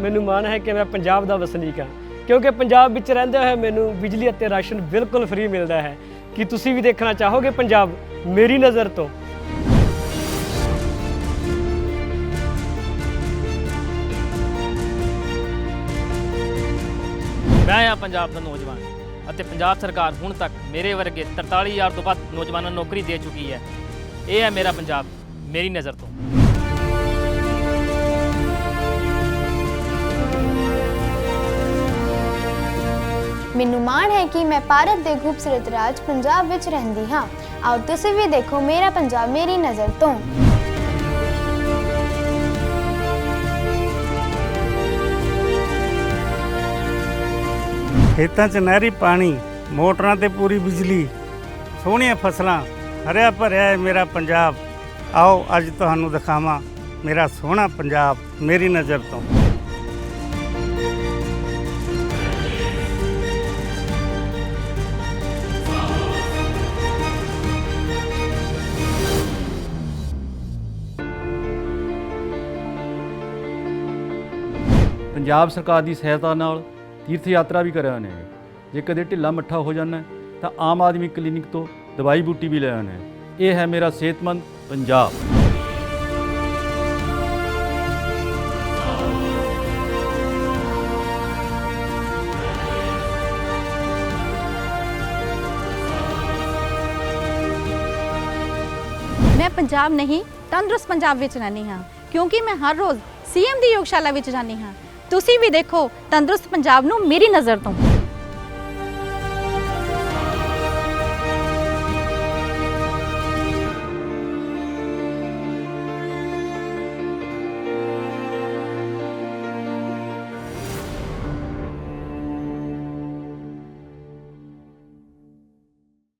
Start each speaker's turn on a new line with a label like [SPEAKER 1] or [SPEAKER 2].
[SPEAKER 1] ਮੈਨੂੰ ਮਾਣ ਹੈ ਕਿ ਮੈਂ ਪੰਜਾਬ ਦਾ ਵਸਨੀਕ ਹਾਂ। ਕਿਉਂਕਿ ਪੰਜਾਬ ਵਿੱਚ ਰਹਿੰਦੇ ਹੋਏ ਮੈਨੂੰ ਬਿਜਲੀ ਅਤੇ ਰਾਸ਼ਨ ਬਿਲਕੁਲ ਫ੍ਰੀ ਮਿਲਦਾ ਹੈ। ਕੀ ਤੁਸੀਂ ਵੀ ਦੇਖਣਾ ਚਾਹੋਗੇ ਪੰਜਾਬ ਮੇਰੀ ਨਜ਼ਰ ਤੋਂ?
[SPEAKER 2] ਮੈਂ ਆ ਪੰਜਾਬ ਦਾ ਨੌਜਵਾਨ ਅਤੇ ਪੰਜਾਬ ਸਰਕਾਰ ਹੁਣ ਤੱਕ ਮੇਰੇ ਵਰਗੇ 43000 ਤੋਂ ਵੱਧ ਨੌਜਵਾਨਾਂ ਨੂੰ ਨੌਕਰੀ ਦੇ ਚੁੱਕੀ ਹੈ। ਇਹ ਹੈ ਮੇਰਾ ਪੰਜਾਬ, ਮੇਰੀ ਨਜ਼ਰ ਤੋਂ।
[SPEAKER 3] ਮੈਨੂੰ ਮਾਣ ਹੈ ਕਿ ਮੈਂ ਭਾਰਤ ਦੇ ਖੂਬਸੂਰਤ ਰਾਜ ਪੰਜਾਬ ਵਿੱਚ ਰਹਿੰਦੀ ਹਾਂ। ਆਓ ਤੁਸੀਂ ਵੀ ਦੇਖੋ ਮੇਰਾ ਪੰਜਾਬ ਮੇਰੀ ਨਜ਼ਰ ਤੋਂ।
[SPEAKER 4] ਖੇਤਾਂ 'ਚ ਨਹਿਰੀ ਪਾਣੀ, ਮੋਟਰਾਂ ਤੇ ਪੂਰੀ ਬਿਜਲੀ, ਸੋਹਣੀਆਂ ਫਸਲਾਂ, ਹਰਿਆ ਭਰਿਆ ਹੈ ਮੇਰਾ ਪੰਜਾਬ। ਆਓ ਅੱਜ ਤੁਹਾਨੂੰ ਦਿਖਾਵਾਂ ਮੇਰਾ ਸੋਹਣਾ ਪੰਜਾਬ ਮੇਰੀ ਨਜ਼ਰ ਤੋਂ।
[SPEAKER 5] ਪੰਜਾਬ ਸਰਕਾਰ ਦੀ ਸਹਾਇਤਾ ਨਾਲ ਤੀਰਥ ਯਾਤਰਾ ਵੀ ਕਰਿਆ ਨੇ। ਜੇ ਕਦੇ ਢਿੱਲਾ ਮੱਠਾ ਹੋ ਜਾਂਦਾ, ਤਾਂ ਆਮ ਆਦਮੀ ਕਲੀਨਿਕ ਤੋਂ ਦਵਾਈ ਬੂਟੀ ਵੀ ਲੈ ਆਉਂਦੇ ਇਹ ਹੈ ਮੇਰਾ ਸਿਹਤਮੰਦ ਪੰਜਾਬ।
[SPEAKER 6] ਮੈਂ ਪੰਜਾਬ ਨਹੀਂ, ਤੰਦਰੁਸਤ ਪੰਜਾਬ ਵਿੱਚ ਰਹਿੰਦੀ ਹਾਂ, ਕਿਉਂਕਿ ਮੈਂ ਹਰ ਰੋਜ਼ ਸੀਐਮ ਦੀ ਯੋਗਸ਼ਾਲਾ ਵਿੱਚ ਜਾਂਦੀ ਹਾਂ। ਤੁਸੀਂ ਵੀ ਦੇਖੋ ਤੰਦਰੁਸਤ ਪੰਜਾਬ ਨੂੰ ਮੇਰੀ ਨਜ਼ਰ ਤੋਂ।